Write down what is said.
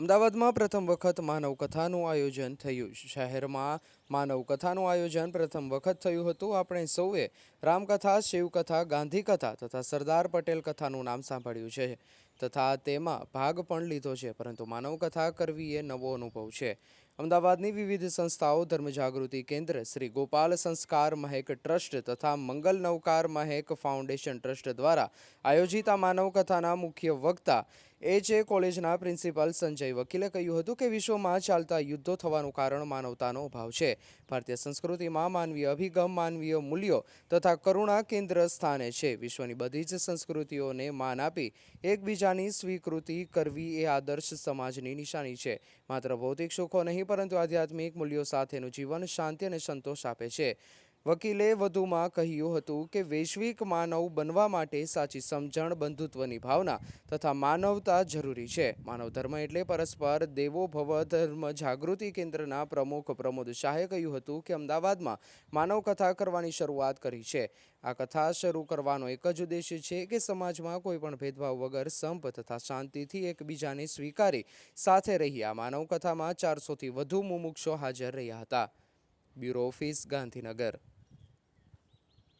અમદાવાદમાં પ્રથમ વખત માનવકથાનું આયોજન થયું. શહેરમાં માનવકથાનું આયોજન પ્રથમ વખત થયું હતું. આપણે સૌએ રામકથા, શિવકથા ગાંધી કથા તથા સરદાર પટેલ કથાનું નામ સાંભળ્યું છે તથા તેમાં ભાગ પણ લીધો છે. પરંતુ માનવ કથા કરવી એ નવો અનુભવ છે. અમદાવાદની વિવિધ સંસ્થાઓ, ધર્મજાગૃતિ કેન્દ્ર, શ્રી ગોપાલ સંસ્કાર મહેક ટ્રસ્ટ તથા મંગલ નવકાર મહેક ફાઉન્ડેશન ટ્રસ્ટ દ્વારા આયોજિત આ માનવ કથાના મુખ્ય વક્તા એચએ કોલેજના પ્રિન્સિપાલ સંજય વકીલે કહ્યું હતું કે વિશ્વમાં ચાલતા યુદ્ધો થવાનું કારણ માનવતાનો અભાવ છે. ભારતીય સંસ્કૃતિમાં માનવીય અભિગમ, માનવીય મૂલ્યો તથા કરુણા કેન્દ્ર સ્થાને છે. વિશ્વની બધી જ સંસ્કૃતિઓને માન આપી એકબીજાની સ્વીકૃતિ કરવી એ આદર્શ સમાજની નિશાની છે. માત્ર ભૌતિક સુખો નહીં પરંતુ આધ્યાત્મિક મૂલ્યો સાથેનું જીવન શાંતિ અને સંતોષ આપે છે. વકીલે વધુમાં કહ્યું હતું કે વૈશ્વિક માનવ બનવા માટે સાચી સમજણ, બંધુત્વની ભાવના તથા માનવતા જરૂરી છે. માનવ ધર્મ એટલે પરસ્પર દેવો, ભવ, ધર્મ જાગૃતિ કેન્દ્રના પ્રમુખ પ્રમોદ શાહે કહ્યું હતું કે અમદાવાદમાં માનવ કથા કરવાની શરૂઆત કરી છે. આ કથા શરૂ કરવાનો એક જ ઉદ્દેશ્ય છે કે સમાજમાં કોઈપણ ભેદભાવ વગર સંપ તથા શાંતિથી એકબીજાને સ્વીકારી સાથે રહી આ માનવ કથામાં ચારસોથી વધુ મુમુક્ષો હાજર રહ્યા હતા. Bureau office Gandhinagar.